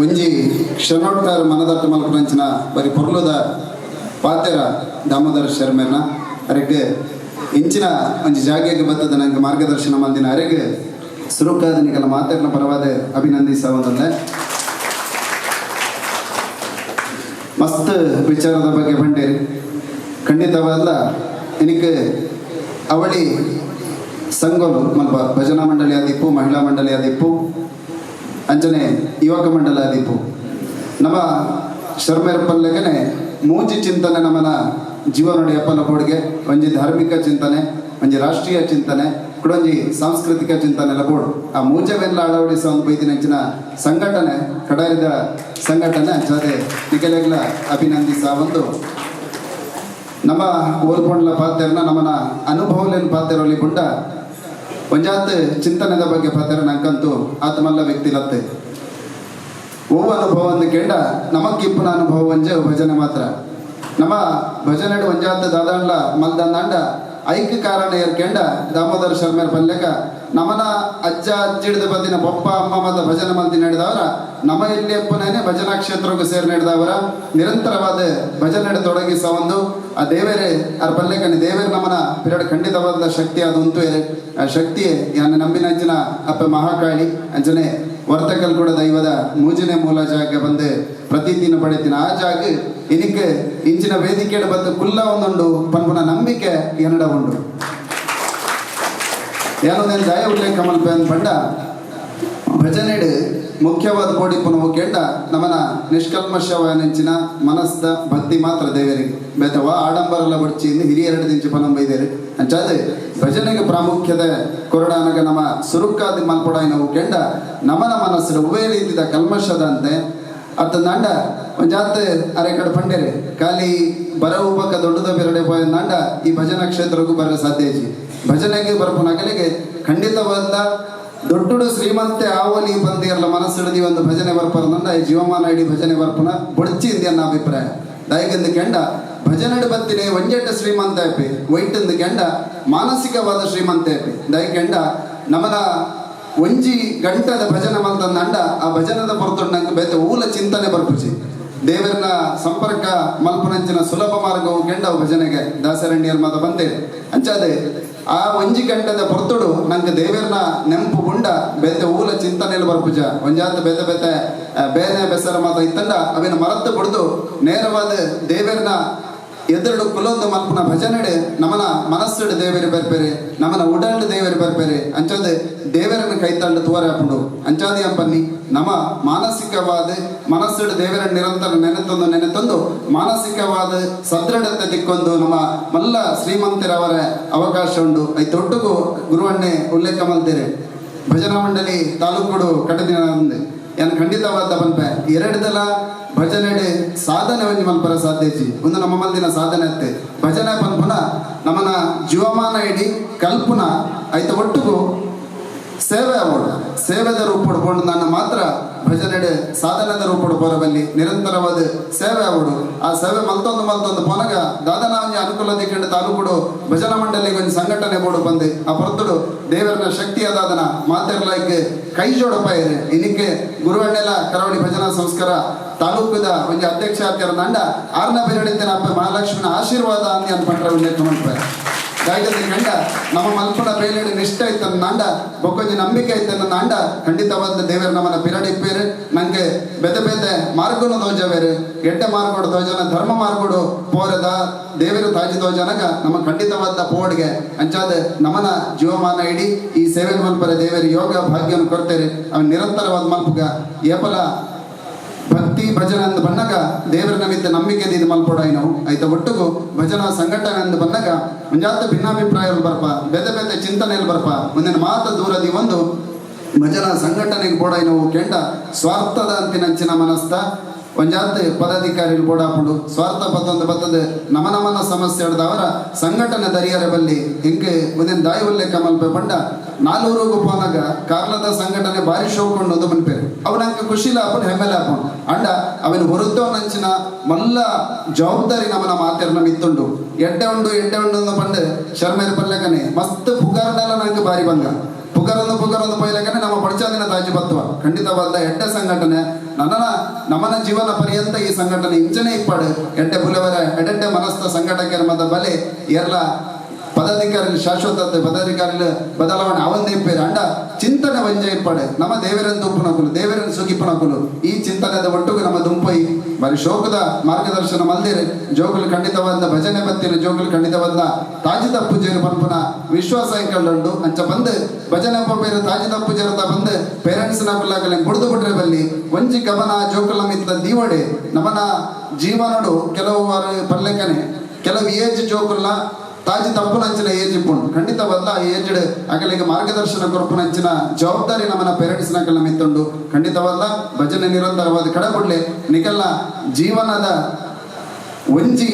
ಒಂಜಿ ಕ್ಷಣೋತ್ತರ ಮನದಟ್ಟು ಮಲ್ಪಂಚಿನ ಬರಿ ಪೊರ್ಲದ ಪಾತ್ಯರ ದಾಮೋದರ ಶರ್ಮೆನ ಅರೆಗೆ ಇಂಚಿನ ಒಂಜಿ ಜಾಗೆಗೆ ಬತ್ತದ ನನಗೆ ಮಾರ್ಗದರ್ಶನ ಮಂದಿನ ಅರೆಗೆ ಸುರುಕಾದ ಮಾತಾಡನ ಪರವಾದ ಅಭಿನಂದಿಸ ಒಂದೊಂದೆ ಮಸ್ತ್ ವಿಚಾರದ ಬಗ್ಗೆ ಬಂಡೇರಿ. ಖಂಡಿತವಾದ ಎನಿಕೆ ಅವಳಿ ಸಂಘೋಲು ಮಲ್ಪ ಭಜನಾ ಮಂಡಳಿ ಆದಿಪ್ಪು ಮಹಿಳಾ ಮಂಡಳಿ ಆದಿಪ್ಪು ಅಂಚನೆ ಯುವಕ ಮಂಡಲ ದೀಪು. ನಮ್ಮ ಶರ್ಮೇರ ಪಲ್ಲೆಗನೆ ಮೂಜಿ ಚಿಂತನೆ ನಮ್ಮನ ಜೀವನೋಡಿ ಅಪ್ಪನ ಬೋಡ್ಗೆ ಒಂಜಿ ಧಾರ್ಮಿಕ ಚಿಂತನೆ, ಒಂಜಿ ರಾಷ್ಟ್ರೀಯ ಚಿಂತನೆ, ಕುಡೊಂಜಿ ಸಾಂಸ್ಕೃತಿಕ ಚಿಂತನೆ ಬೋಡು ಆ ಮೂಜವೆಲ್ಲ ಅಳವಡಿಸ ಒಂದು ಬೈದಿನಂಚಿನ ಸಂಘಟನೆ ಕಡಾಯದ ಸಂಘಟನೆ ಜೊತೆ ನಿಖಲೆಗ್ಲ ಅಭಿನಂದಿಸ ಒಂದು ನಮ್ಮ ಓಲ್ಪೊಂಡ್ಲ ಪಾತೆನ ನಮ್ಮನ ಅನುಭವಲೇನು ಪಾತೆರಲ್ಲಿ ಬುಂಡ ಒಂಜಾತ್ ಚಿಂತನೆದ ಬಗ್ಗೆ ಪತ್ರ ನಂಕಂತೂ ಆತ್ಮಲ್ಲ ವ್ಯಕ್ತಿಲತ್ತೆ ಓ ಅನುಭವ ಅಂದ ಕೇಂಡ ನಮಕ್ಕಿಪ್ಪನ ಅನುಭವ ಒಂಜೆ ಭಜನೆ ಮಾತ್ರ. ನಮ್ಮ ಭಜನೆಡು ಒಂಜಾತ್ ದಾದಾಂಡ್ಲ ಮಲ್ದಂದಾಂಡ ಐಕ್ಯ ಕಾರಣ ಏರ್ಕೆಂಡ ದಾಮೋದರ ಶರ್ಮೇರ್ ಪಲ್ಲೆಕ ನಮನ ಅಜ್ಜ ಅಜ್ಜಿಡ್ದು ಬಂದಿನ ಬೊಪ್ಪ, ಅಮ್ಮ ಮದ ಭಜನೆ ಮಂದಿ ನಡೆದವರ ನಮ ಇಲ್ಲಿ ಅಪ್ಪನೇನೆ ಭಜನಾ ಕ್ಷೇತ್ರಕ್ಕೂ ಸೇರಿ ನಡೆದವರ ನಿರಂತರವಾದ ಭಜನೆ ತೊಡಗಿಸ ಒಂದು, ಆ ದೇವರೇ ಅವ್ರ ಕಣ್ಣಿ, ದೇವೇರ ನಮನ ಪಿರಡ್ ಖಂಡಿತವಾದ ಶಕ್ತಿ ಅದು ಉಂಟು ಆ ಶಕ್ತಿಯೇ ಯಾನ ನಂಬಿನಂಚಿನ ಅಪ್ಪ ಮಹಾಕಾಳಿ, ಅಂಜನೆ ವರ್ತಕಲ್ ಕೂಡ ದೈವದ ಮೂಜನೆ ಮೂಲ ಜಾಗ ಬಂದು ಪ್ರತಿದಿನ ಪಡಿತಿನ. ಆ ಜಾಗ ಇನಿಕ್ ಇಂಚಿನ ವೇದಿಕೆ ಬಂದು ಕುಲ್ಲ ಒಂದುಂಡು ಪನ್ಪುನ ನಂಬಿಕೆ ಎನ್ನಡ ಉಂಡು. ಏನು ಗಾಯ ಕಮಲ್ ಮಲ್ಪೇನ್ ಪಂಡ. ಭಜನೆಡ್ ಮುಖ್ಯವಾದ ಕೋಡಿ ಪುನಃ ಕೇಂಡ ನಮನ ನಿಷ್ಕಲ್ಮಶವನೆಂಚಿನ ಮನಸ್ದ ಭಕ್ತಿ ಮಾತ್ರ ದೇವರಿಗೆ. ಬೇತವ ಆಡಂಬರಲ್ಲ ಬಡ್ಚಿಯಿಂದ ಹಿರಿಯರಡು ದಿಂಚು ಪನಂ ಬೈದೇರಿ. ಅಂಚಾದ, ಭಜನೆಗೆ ಪ್ರಾಮುಖ್ಯದ ಕೊರಡಾನಗ ನಮ್ಮ ಸುರುಕ್ಕಾದಿ ಮಲ್ಪಡಾಯಿ ನಾವು ಕೆಂಡ ನಮನ ಮನಸ್ಸು ಉಭಯ ರೀತಿದ ಕಲ್ಮಶದಂತೆ. ಅತ್ತ ನಂಡ, ಒಂಜಾತ್ ಅರೆ ಕಡೆ ಪಂಡೇರೆ. ಖಾಲಿ ಬರ ಉಪಕ ದೊಡ್ಡದ ಬೆರಡೆ ನಂಡ ಈ ಭಜನಾ ಕ್ಷೇತ್ರಕ್ಕೂ ಬರ ಸಾಧ್ಯ ಭಜನೆಗೆ ಬರ್ಪುನ ಅಗಲಿಗೆ ಖಂಡಿತವಾದ ದೊಡ್ಡ ಶ್ರೀಮಂತೆ ಆವಲಿ ಬಂದಿರಲ್ಲ ಮನಸ್ಸಿಡದಿ ಒಂದು ಭಜನೆ ಬರ್ಪರ ನಂಡ, ಈ ಜೀವಮಾನ ಇಡೀ ಭಜನೆ ಬರ್ಪುನ ಬೊಡ್ಚಿ ಅನ್ನ ಅಭಿಪ್ರಾಯ. ದಯಗಂದು ಕೆಂಡ, ಭಜನೆ ಬತ್ತಿನಿ ಒಂಜೆಟ್ಟ ಶ್ರೀಮಂತ ಅಪ್ಪಿ ವೈಟಂದು ಕೆಂಡ, ಮಾನಸಿಕವಾದ ಶ್ರೀಮಂತ ಅಪ್ಪಿ. ದಯ ಕೆಂಡ, ನಮನ ಒಂಜಿ ಗಂಟದ ಭಜನೆ ಮಲ್ತಂದಂಡ ಆ ಭಜನದ ನಂಗೆ ಬೇತೆ ಊಲ ಚಿಂತನೆ ಬರ್ಪುಜಿ. ದೇವರನ ಸಂಪರ್ಕ ಮಲ್ಪನಂಚಿನ ಸುಲಭ ಮಾರ್ಗವು ಕೆಂಡವು ಭಜನೆಗೆ ದಾಸರಣ್ಯರ್ ಮತ ಬಂದೆ ಅಂಚಾದೆ ಆ ಒಂಜಿ ಗಂಟದ ಪೊರ್ತುಡು ನಂಗೆ ದೇವರನ ನೆಂಪು ಗುಂಡ ಬೇತೆ ಊಲ ಚಿಂತನೆಯಲ್ಲಿ ಬರ್ಪುಜ ಒಂಜಾತ ಬೇತೆ ಬೇತೆ ಆ, ಬೇನೆ ಬೆಸರ ಮಾತ ಇತ್ತಂಡ ಅವಿನ ಮರತ್ತು ಬಿಡ್ದು ನೇರವಾದ ದೇವರನ ಎದುರು ಕುಲೊಂದು ಮಲ್ಪನ ಭಜನೆಡೆ ನಮನ ಮನಸ್ಸುಡು ದೇವರು ಬರ್ಬೇರೆ ನಮನ ಉಡಲ್ಡು ದೇವರು ಬರ್ಬೇರೆ ಅಂಚಾದ ದೇವರನ್ನು ಕೈತಂಡು ತೋರ ಹಾಕೊಂಡು, ಅಂಚಾದಿ ಅಂಪನ್ನಿ ನಮ ಮಾನಸಿಕವಾದ ಮನಸ್ಸುಡು ದೇವರ ನಿರಂತರ ನೆನೆತಂದು ನೆನೆತಂದು, ಮಾನಸಿಕವಾದ ಸದೃಢತೆ ದಿಕ್ಕೊಂದು ನಮ್ಮ ಮಲ್ಲ ಶ್ರೀಮಂತರವರ ಅವಕಾಶ ಉಂಡು. ಐತೊಟ್ಟಿಗೂ ಗುರುವಣ್ಣೆ ಉಲ್ಲೇಖ ಮಲ್ತೇರೆ ಭಜನಾ ಮಂಡಳಿ ತಾಲೂಕುಡು ಒಂದು ಏನು ಖಂಡಿತವಾದ ಪನ್ಪೆ ಎರಡದಲ ಭಜನೆಡೆ ಸಾಧನೆ ಒಂಜಿ ಮಲ್ಪರ ಸಾಧ್ಯಜಿ ಒಂದು ನಮ್ಮ ಮಲ್ದಿನ ಸಾಧನೆ ಅತ್ತೆ. ಭಜನೆ ಪನ್ಪನ ನಮ್ಮನ ಜೀವಮಾನ ಇಡೀ ಕಲ್ಪನ, ಆಯ್ತು ಒಟ್ಟಿಗೂ ಸೇವೆ ಅವಳು. ಸೇವೆದ ರೂಪ ಪಡ್ಕೊಂಡು ನನ್ನ ಮಾತ್ರ ಭಜನೆಡೆ ಸಾಧನದ ರೂಪ ಬರಬಲ್ಲಿ ನಿರಂತರವಾದ ಸೇವೆ ಅವಳು. ಆ ಸೇವೆ ಮಲ್ತೊಂದು ಮಲ್ತೊಂದು ಪೊನಗ ದಾದನ ಒಂಜಿ ಅನುಕೂಲತೆ ಕಂಡು ತಾಲೂಕುಡು ಭಜನಾ ಮಂಡಳಿಗೆ ಒಂದು ಸಂಘಟನೆ ಬೋಡು ಬಂದೆ. ಆ ಹೊರತುಡು ದೇವರನ ಶಕ್ತಿ ಅದಾದನ ಮಾತೆರ್ಲಾಗೆ ಕೈ ಜೋಡಪ್ಪ ಇದೆ ಇನ್ನಿಕ್ಕೆ ಗುರುವಣ್ಣೆಲ್ಲ ಕರಾವಳಿ ಭಜನಾ ಸಂಸ್ಕಾರ ತಾಲೂಕದ ಒಂದು ಅಧ್ಯಕ್ಷ ಆಗ್ತಾರ ನಂಡ ಆರ್ನ ಬೆರಡಿದ್ದೇನೆ ಅಪ್ಪ ಮಹಾಲಕ್ಷ್ಮಿನ ಆಶೀರ್ವಾದ ಅಂತ ಅನ್ಪಟ್ರೆ ಉಲ್ಲೇಖ ಮಾಡ್ತಾರೆ ದಾಯಕದ ಕಂಡ ನಮ್ಮ ಮಲ್ಪನ ಬೇಲೆಡೆ ನಿಷ್ಠ ಐತನ ನಾಂಡ ಬೊಕ್ಕೊಂಜಿ ನಂಬಿಕೆ ಐತನ ನಾಂಡ, ಖಂಡಿತವಾದ ದೇವರ ನಮ್ಮನ ಪಿರಡಿಪ್ಪೇರು ನಂಗೆ ಬೆದ ಬೆದೆ ಮಾರ್ಗನು ದೋಜವೇರು ಎಡ್ಡ ಮಾರ್ಗೋಡು ದೋಜನ, ಧರ್ಮ ಮಾರ್ಗೋಡು ಪೋರದ, ದೇವರ ತಾಜಿ ದೋಜನಗ ನಮ್ಮ ಖಂಡಿತವಾದ ಪೋಡ್ಗೆ ಅಂಚಾದ ನಮನ ಜೀವಮಾನ ಇಡಿ. ಈ ಸೇವೆ ಮಲ್ಪರ ದೇವರ ಯೋಗ ಭಾಗ್ಯನ ಕೊಡ್ತೇವೆ. ಅವ ನಿರಂತರವಾದ ಮಲ್ಪಗ. ಏಪಲ ಭಕ್ತಿ ಭಜನೆ ಅಂದ ಬಂದಾಗ ದೇವರ ನಮಿತ್ತ ನಂಬಿಕೆ ಇದು ಮಲ್ಪೊಡಾಯಿ ನಾವು. ಆಯ್ತ, ಒಟ್ಟಿಗೂ ಭಜನ ಸಂಘಟನೆ ಅಂದ ಬಂದಾಗ ಮುಂಜಾತ ಭಿನ್ನಾಭಿಪ್ರಾಯಗಳು ಬರ್ಪ, ಬೇತೆ ಬೇತೆ ಚಿಂತನೆಯಲ್ಲಿ ಬರ್ಪ. ಮುಂದಿನ ಮಾತ ದೂರದಿ ಒಂದು ಭಜನಾ ಸಂಘಟನೆಗೆ ಬೋಡಾಯಿ ನಾವು ಕೆಂಡ ಸ್ವಾರ್ಥದ ಅಂತಿನಂಚಿನ ಮನಸ್ತ. ಒಂಜಾತ್ ಪದಾಧಿಕಾರಿಗಳು ಬೋಡಾಪುಂಡು ಸ್ವಾರ್ಥ ಪತ್ತೊಂದು ಪತ್ತದ ನಮ ನಮನ ಸಮಸ್ಯೆ ಹಿಡ್ದವರ ಸಂಘಟನೆ ದರಿಯರ ಬಲ್ಲಿ ಹಿಂಗೆ ಮುಂದಿನ ದಾಯಿ ಉಲ್ಲೇಖ ಮಲ್ಪೆ ಪಂಡ ನಾಲ್ವರು ಪೋನಾಗ ಕಾರ್ಲದ ಸಂಘಟನೆ ಬಾರಿ ಶೋಕೊಂಡು ಒಂದು ಮನ್ಪೇರು. ಅವನಂಕ ಖುಷಿ ಅಪ್ಪನ ಹೆಮ್ಮೆಲೆ ಹಾಕೊಂಡು ಅಂಡ ಅವನು ಹೊರತು ನಂಚಿನ ಮಲ್ಲ ಜವಾಬ್ದಾರಿ ನಮನ ಮಾತೆರ್ನ ಮಿತ್ತುಂಡು ಎಡ್ಡೆ ಉಂಡು ಎಡ್ಡೆ ಉಂಡು ಅಂದ ಪಂಡ್ ಶರ್ಮೇರ್ ಪಲ್ಲೆಕನೆ. ಮಸ್ತ್ ಪುಗಾರ್ನೆಲ್ಲ ನಂಗೆ ಬಾರಿ ಬಂಗ. ಪುಗರೊಂದು ಪುಗರೊಂದು ಪೈಲಕನೆ ನಮ್ಮ ಪಡಚಾದಿನ ತಾಜಿ ಬತ್ತುವ ಖಂಡಿತವಾದ ಎಡ್ಡೆ ಸಂಘಟನೆ ನನ್ನ ನಮನ ಜೀವನ ಪರ್ಯಂತ ಈ ಸಂಘಟನೆ ಇಂಚನೆ ಇಪ್ಪಾಡು. ಎಡ್ಡೆ ಪುಲವರ ಎಡೆಡ್ಡೆ ಮನಸ್ಥ ಸಂಘಟಕರ ಮದ ಬಲೆ ಎಲ್ಲ ಪದಾಧಿಕಾರಿಗಳು ಶಾಶ್ವತ ಪದಾಧಿಕಾರಿಗಳು ಬದಲಾವಣೆ ಅವಂದೇ ಇಪ್ಪೇರು. ಅಂಡ ಚಿಂತನೆ ವಂಜ ಇಪ್ಪಾಡು. ನಮ್ಮ ದೇವರನ್ನು ದುಂಪುನಕುಲು ದೇವರನ್ನು ಸುಗಿಪುನಕುಲು ಈ ಚಿಂತನೆದ ಒಟ್ಟಿಗೆ ನಮ್ಮ ದುಂಪೈ ಬರೀ ಶೋಕದ ಮಾರ್ಗದರ್ಶನ ಮಲ್ದಿರಿ ಜೋಗುಲು ಖಂಡಿತವಾದ ಭಜನೆ ಬತ್ತಿನ ಜೋಗುಲು ಖಂಡಿತವಾದ ತಾಜಿ ತಪ್ಪುಜೇರು ಪಂಪನ ವಿಶ್ವಾಸ ಕಂಡು ಅಂಚ ಬಂದು ಭಜನೆ ಪಂಪೇರು ತಾಜಿ ತಪ್ಪುಜೇರದ ಬಂದು ಪೇರೆಂಟ್ಸ್ನ ಕುಡಿದು ಬಿಟ್ರೆ ಬಲ್ಲಿ ಒಂಜಿ ಗಮನ ಜೋಕುಲ ಮಿತ್ತ ದೀವಡೆ ನಮನ ಜೀವನಡು ಕೆಲವು ವಾರ ಕೆಲವು ಏಜ್ ಜೋಕುಲ್ಲ ತಾಜಿ ತಪ್ಪುನಂಚಿನ ಏಜ್ ಇಪ್ಪುಂಡು ಖಂಡಿತವಲ್ಲ ಏಜ್ಡ್ ಅಕಲಿಗೆ ಮಾರ್ಗದರ್ಶನ ಕೊರಪುನಂಚಿನ ಜವಾಬ್ದಾರಿ ನಮ್ಮನ್ನ ಪೇರೆಂಟ್ಸ್ ನಕಲ ಮಿತ್ತುಂಡು ಖಂಡಿತವಲ್ಲ, ಭಜನೆ ನಿರಂತರವಾದ ಕಡಬುಡ್ಲೆ ನಿಕಲ್ನ ಜೀವನದ ಒಂಜಿ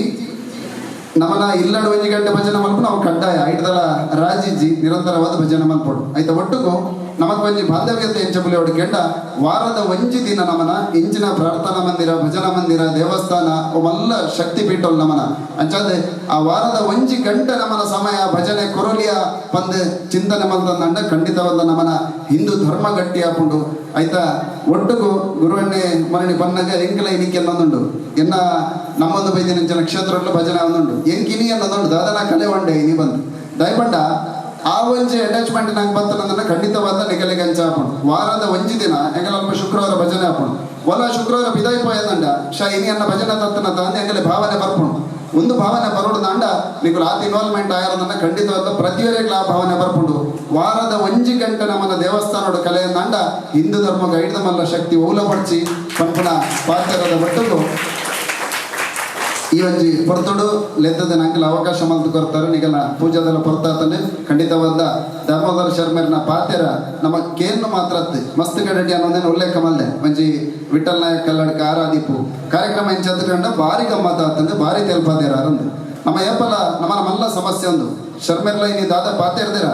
ನಮನ ಇಲ್ಲಡು ಒಂಜಿ ಗಂಟೆ ಭಜನೆ ಮಲ್ಪು ನಾವು ಕಡ್ಡಾಯ. ಐಟದಲ್ಲ ರಾಜಿಜಿ ನಿರಂತರವಾದ ಭಜನೆ ಮಲ್ಪಡು ಐತ ಒಟ್ಟಿಗೂ ನಮಕ್ ಒಂಜಿ ಬಾಂಧವ್ಯತೆ ಎಂಚಬುಲಿ ಒಡು ಕೆಂಡ. ವಾರದ ಒಂಜಿ ದಿನ ನಮನ, ಇಂಚಿನ ಪ್ರಾರ್ಥನಾ ಮಂದಿರ, ಭಜನಾ ಮಂದಿರ, ದೇವಸ್ಥಾನ ಅವೆಲ್ಲ ಶಕ್ತಿ ಪೀಠಲ್ ನಮನ. ಅಂಚಾದೆ ಆ ವಾರದ ಒಂಜಿ ಗಂಟೆ ನಮನ ಸಮಯ, ಭಜನೆ, ಕೊರಲಿಯ ಪಂದ್, ಚಿಂತನೆ ಮಲ್ದಂದಂಡ ಖಂಡಿತವಾದ ನಮನ. ಹಿಂದೂ ಧರ್ಮ ಗಟ್ಟಿ ಹಾಕೊಂಡು ಆಯ್ತಾ? ಒಟ್ಟಿಗೂ ಗುರುವಣ್ಣೆ ಮರಣಿ ಬನ್ನಗ ಎಂಕಲ ಇನಿಕೆ ಅನ್ನೋದುಂಡು. ಎನ್ನ ನಮ್ಮೊಂದು ಬೈದಿನ ನಕ್ಷತ್ರಗಳು ಭಜನೆ ಒಂದುಂಡು ಎಂಕಿನಿ ಅನ್ನೋದುಂಡು. ದಾದನ ಕಲೆ ಒಂಡೆ ಇನಿ ಬಂದು. ದಯಪಂಡ ಆ ಒಂಜಿ ಅಟ್ಯಾಚ್ಮೆಂಟ್ ನಂಗೆ ಬಂತಂದ್ರೆ ಖಂಡಿತವಾದ ನಿಗಲಿಗೆ ಅಂಚ ಹಾಪುಂಡು ವಾರದ ಒಂಜಿ ದಿನ ಎಂಗಲಲ್ಪ ಶುಕ್ರವಾರ ಭಜನೆ ಹಾಕೊಂಡು ಒಲ ಶುಕ್ರವಾರ ಬಿದಾಯಿ ಪೋಯದಂಡ ಶಾ ಇನಿ ಅನ್ನ ಭಜನೆ ತತ್ತನ ತಂದೆ ಎಂಗಲೆ ಭಾವನೆ ಬರ್ಪುಂಡು ಒಂದು ಭಾವನೆ ಬರೋಡು ದಂಡ ನೀವು ಆತ ಇನ್ವಾಲ್ವ್ಮೆಂಟ್ ಆಗಿರೋದನ್ನ ಖಂಡಿತವಾದ ಪ್ರತಿಯೊಬ್ಬರಿಗೆ ಆ ಭಾವನೆ ಬರ್ಪುಂಡು ವಾರದ ಒಂಜಿ ಗಂಟೆ ನಮ್ಮನ್ನ ದೇವಸ್ಥಾನದ ಕಲೆ ದಂಡ ಹಿಂದೂ ಧರ್ಮ ಗೈಡ್ದ ಮಲ್ಲ ಶಕ್ತಿ ಓಲ ಪಡಿಸಿ ಪಂಪನ ಪಾತ್ರದ ಒಟ್ಟಿಗೂ ಈ ಒಂಜಿ ಪೊರ್ತುಡು ಲೆತ್ತದ ನಂಗಲ ಅವಕಾಶ ಮಲ್ತು ಕೊರ್ತಾರೆ. ನಿಗಲ ಪೂಜಾದಲ್ಲ ಪೊರ್ತಾತನೆ. ಖಂಡಿತವಾದ ಧರ್ಮೋದರ ಶರ್ಮರ್ನ ಪಾತೆರ. ನಮ್ಮ ಕೇನ್ನು ಮಾತ್ರ ಮಸ್ತ್ ಗಡ್ಡಿ ಅನ್ನೋದೇನು ಉಲ್ಲೇಖ ಮಲ್ಲೆ ಒಂಜಿ ವಿಠಲ್ ನಾಯಕ್, ಕಲ್ಲಡ್ಕ ಆರಾಧಿಪು ಕಾರ್ಯಕ್ರಮ ಎಂಚಂದ್ರೆ ಭಾರಿ ಗಮ್ಮತ ಆತಂದ್ರೆ ಭಾರಿ ತೆಲ್ಪಾದಿರ ಅರಂದು ನಮ್ಮ ಏಪಲ, ನಮ್ಮ ಮಲ್ಲ ಸಮಸ್ಯೆ ಒಂದು. ಶರ್ಮೆರ್ಲ ಇನಿ ದಾದ ಪಾತ್ಯರ್ದಿರ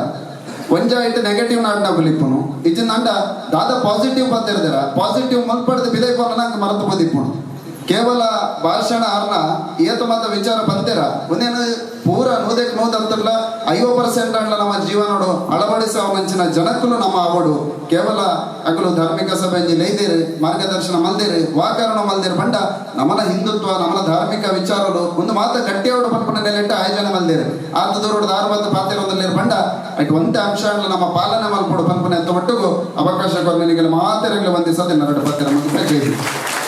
ಒಂಜ ಇಟ್ಟು ನೆಗೆಟಿವ್ ನಾಡ್ನ ಬಲಿಪ್ಪುನು. ಇಜಿನ ಅಂಡ ದಾದ ಪಾಸಿಟಿವ್ ಪಾತ್ಯರ್ದಿರ ಪಾಸಿಟಿವ್ ಮಲ್ಪಡ್ದು ಬಿದೈ ನಂಗೆ ಮರೆತು ಬದಿಪ್ಪುನು. ಕೇವಲ ಭಾಷಣ ಅರ್ನ ಏತು ಮಾತ ವಿಚಾರ ಬಂತೀರ ಒಂದೇನು ಪೂರ ನೂದಕ್ಕೆ ಅಂತಲ್ಲ ಐವ ಪರ್ಸೆಂಟ್ ಅಣ್ಣ ನಮ್ಮ ಜೀವನೋಡು ಅಳವಡಿಸುವ ಮಂಚಿನ ಜನಕ್ಕೂ ನಮ್ಮ ಆವಡು. ಕೇವಲ ಅಗಲು ಧಾರ್ಮಿಕ ಸಭೆ ಲೈದಿರು ಮಾರ್ಗದರ್ಶನ ಮಲ್ದಿರು, ವಾಕರಣ ಮಲ್ದಿರು ಬಂಡ ನಮ್ಮನ ಹಿಂದುತ್ವ ನಮ್ಮನ ಧಾರ್ಮಿಕ ವಿಚಾರಗಳು, ಒಂದು ಮಾತ ಗಟ್ಟಿಯೋಡು ಪಟ್ಟಣ ನೆಲೆಟ್ಟ ಆಯೋಜನೆ ಮಲ್ದಿರು. ಆತ ದೂರೋಡು ಧಾರವಾದ ಪಾತ್ರದಲ್ಲಿ ಬಂಡ ಅಟ್ ಒಂದೇ ಅಂಶ ನಮ್ಮ ಪಾಲನೆ ಮಲ್ಪಡು ಪನ್ಪನೆ ಅಂತ ಮಟ್ಟಿಗೂ. ಅವಕಾಶ ಕೊರಲಿಗೆ ಮಾತ್ರ ವಂದಿಸೋದು ನರಡು ಪತ್ತಿರ ಮತ್ತು.